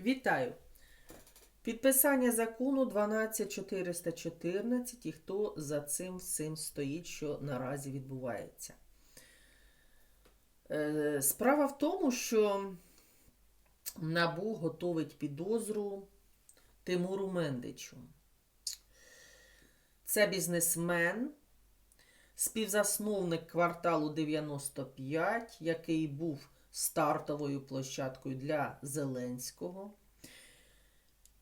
Вітаю! Підписання закону 12414 і хто за цим всім стоїть, що наразі відбувається. Е, Справа в тому, що НАБУ готовить підозру Тимуру Мендичу. Це бізнесмен, співзасновник кварталу 95, який був стартовою площадкою для Зеленського.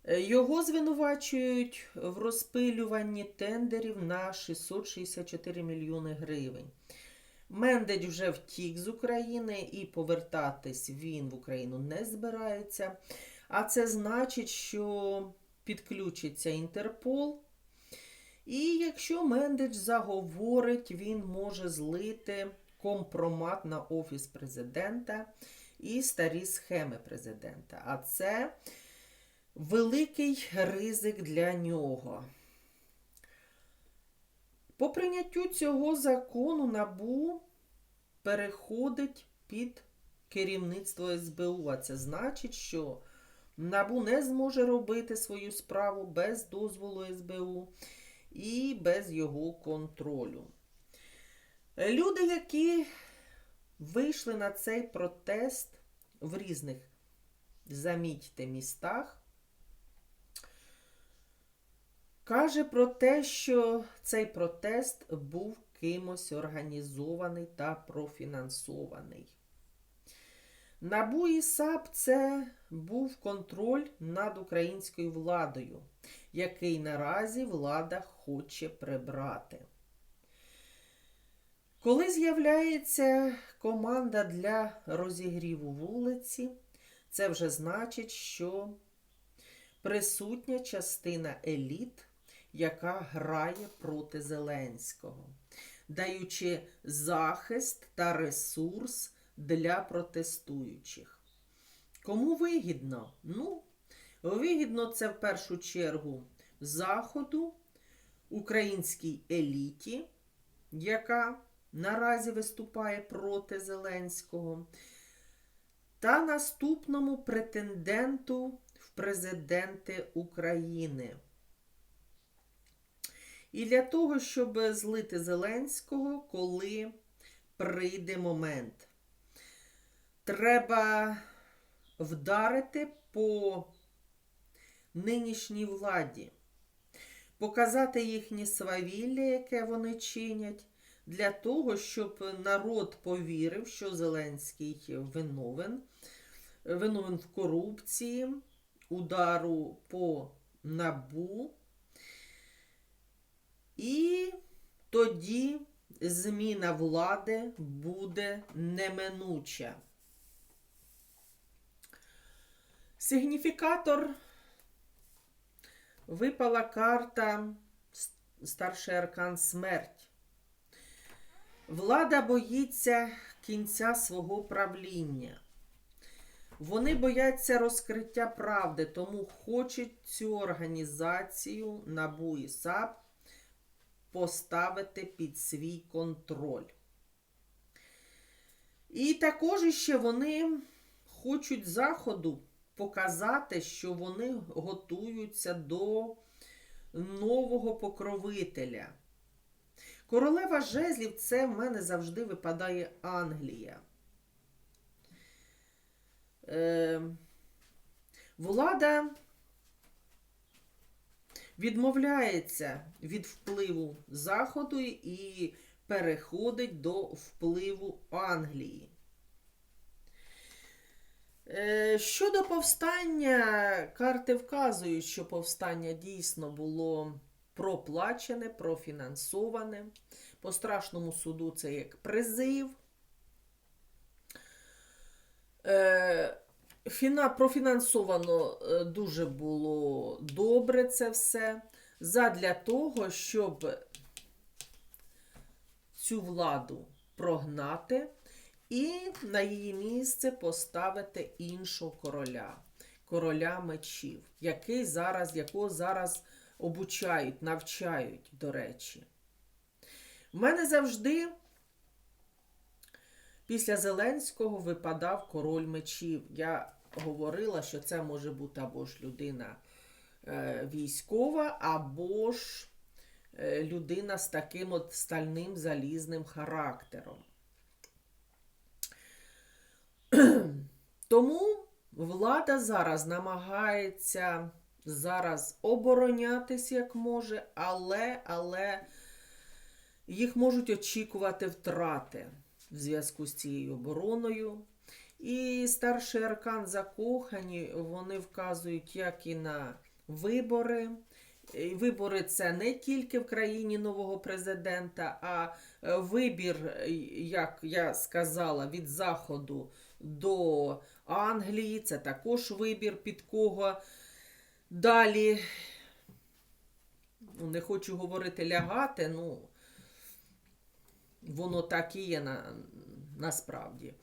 Е, Його звинувачують в розпилюванні тендерів на 664 мільйони гривень. Мендич вже втік з України і повертатись він в Україну не збирається. А це значить, що підключиться Інтерпол. І якщо Мендич заговорить, він може злити компромат на Офіс президента і старі схеми президента. А це великий ризик для нього. По прийняттю цього закону НАБУ переходить під керівництво СБУ. А це значить, що НАБУ не зможе робити свою справу без дозволу СБУ і без його контролю. Люди, які вийшли на цей протест в різних, замітьте, містах, каже про те, що цей протест був кимось організований та профінансований. НАБУ і САП це був контроль над українською владою, який наразі влада хоче прибрати. Коли з'являється команда для розігріву вулиці, це вже значить, що присутня частина еліт, яка грає проти Зеленського, даючи захист та ресурс для протестуючих. Кому вигідно? Ну, вигідно це в першу чергу Заходу, українській еліті, яка наразі виступає проти Зеленського, та наступному претенденту в президенти України. І для того, щоб злити Зеленського, коли прийде момент, треба вдарити по нинішній владі, показати їхнє свавілля, яке вони чинять, для того, щоб народ повірив, що Зеленський виновен, виновен в корупції, удару по набу. І тоді зміна влади буде неминуча. Сигніфікатор випала карта старший аркан смерть. Влада боїться кінця свого правління. Вони бояться розкриття правди, тому хочуть цю організацію НАБУ і САП поставити під свій контроль. І також ще вони хочуть Заходу показати, що вони готуються до нового покровителя. Королева жезлів це в мене завжди випадає Англія. Е, влада відмовляється від впливу Заходу і переходить до впливу Англії. Е, Щодо повстання, карти вказують, що повстання дійсно було проплачене, профінансоване. По страшному суду це як призив. Е, Фіна профінансовано е, дуже було добре це все. Задля того, щоб цю владу прогнати і на її місце поставити іншого короля, короля мечів, який зараз, якого зараз обучають, навчають, до речі. В мене завжди після Зеленського випадав король мечів. Я говорила, що це може бути або ж людина е, військова, або ж е, людина з таким от стальним залізним характером. Тому влада зараз намагається зараз оборонятись як може, але, але їх можуть очікувати втрати в зв'язку з цією обороною. І старший аркан закохані, вони вказують як і на вибори. Вибори це не тільки в країні нового президента, а е, вибір, як я сказала, від Заходу до Англії. Це також вибір під кого далі. Ну, не хочу говорити лягати, ну воно так і є на, насправді.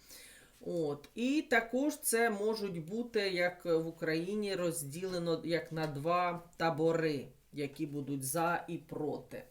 От. І також це можуть бути, як в Україні, розділено як на два табори, які будуть за і проти.